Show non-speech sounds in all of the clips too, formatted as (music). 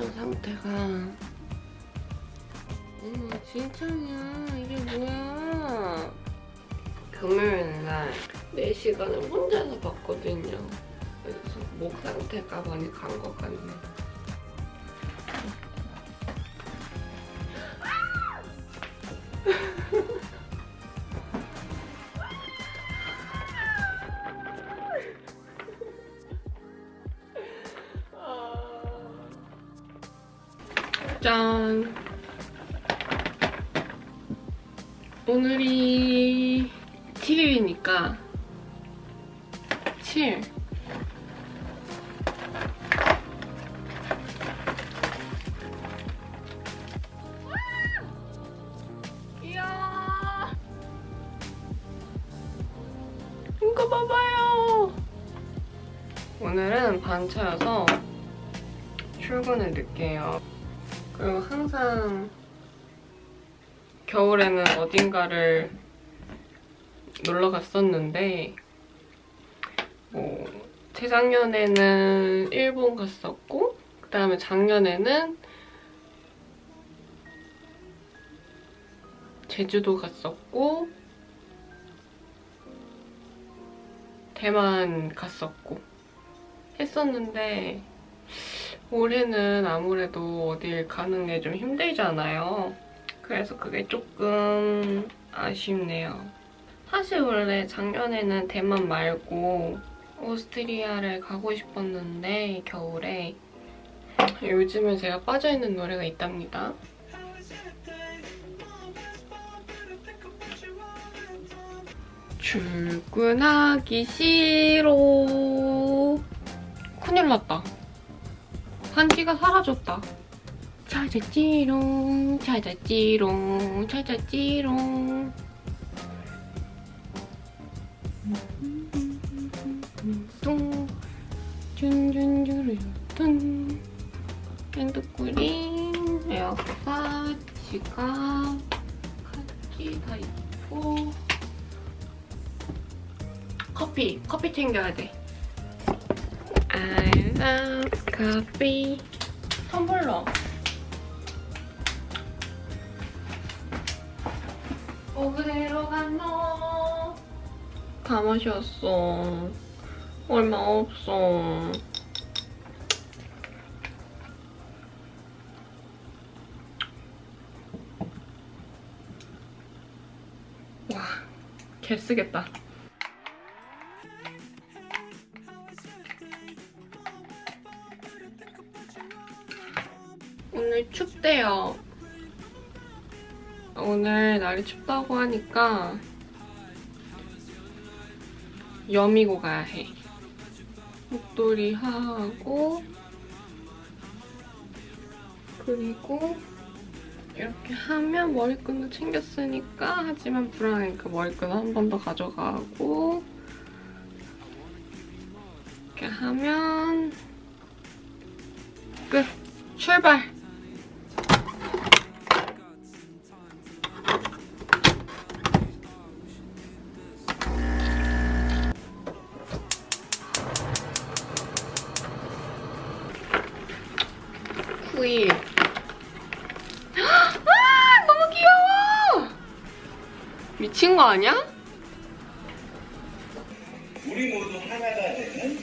제가. 어머 진짜냐 이게 뭐야? 금요일 날 4시간을 혼자서 봤거든요. 그래서 목 상태가 많이 간 것 같네 짠. 오늘이 7일이니까 7. 이야. 이거 봐봐요. 오늘은 반차여서 출근을 늦게 해요. 그리고 항상 겨울에는 어딘가를 놀러 갔었는데 뭐 재작년에는 일본 갔었고 그 다음에 작년에는 제주도 갔었고 대만 갔었고 했었는데 올해는 아무래도 어딜 가는 게 좀 힘들잖아요. 그래서 그게 조금 아쉽네요. 사실 원래 작년에는 대만 말고 오스트리아를 가고 싶었는데 겨울에 요즘에 제가 빠져있는 노래가 있답니다. 출근하기 싫어. 큰일 났다. 한지가 사라졌다. 찾았지롱, 찾았지롱, 찾았지롱. 뚱, 쭌쭌쭌, 뚱. 핸드크림, 에어팟, 지갑, 카키 다 있고. 커피, 커피 챙겨야 돼. I love coffee. 텀블러. 어디로 갔노? 다 마셨어. 얼마 없어. 와, 개 쓰겠다. 오늘 춥대요. 오늘 날이 춥다고 하니까 여미고 가야 해. 목도리 하고 그리고 이렇게 하면 머리끈도 챙겼으니까 하지만 불안하니까 머리끈 한 번 더 가져가고 이렇게 하면 끝! 출발! 후이. (gasps) 아, 너무 귀여워! 미친 거 아니야? 우리 모두 하나가 되는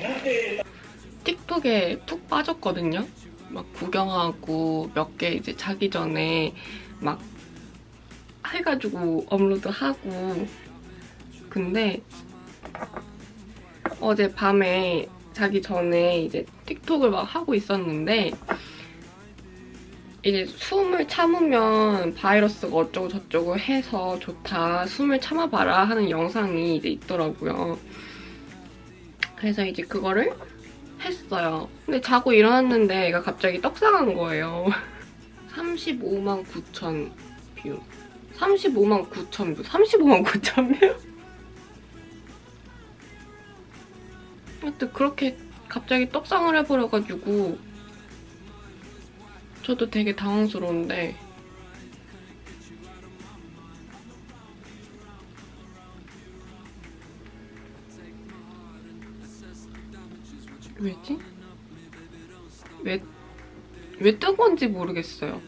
단합대회 틱톡에 툭 빠졌거든요. 막 구경하고 몇 개 이제 자기 전에 막 해가지고 업로드하고 근데 어제 밤에 자기 전에 이제 틱톡을 막 하고 있었는데 이제 숨을 참으면 바이러스가 어쩌고 저쩌고 해서 좋다 숨을 참아봐라 하는 영상이 이제 있더라고요. 그래서 이제 그거를 했어요. 근데 자고 일어났는데 얘가 갑자기 떡상한 거예요. (laughs) 35만 9천 뷰. 35만 9천 뷰. 35만 9천 뷰? 하여튼 그렇게 갑자기 떡상을 해버려가지고 저도 되게 당황스러운데 왜지? 왜 왜 뜨거운지 모르겠어요.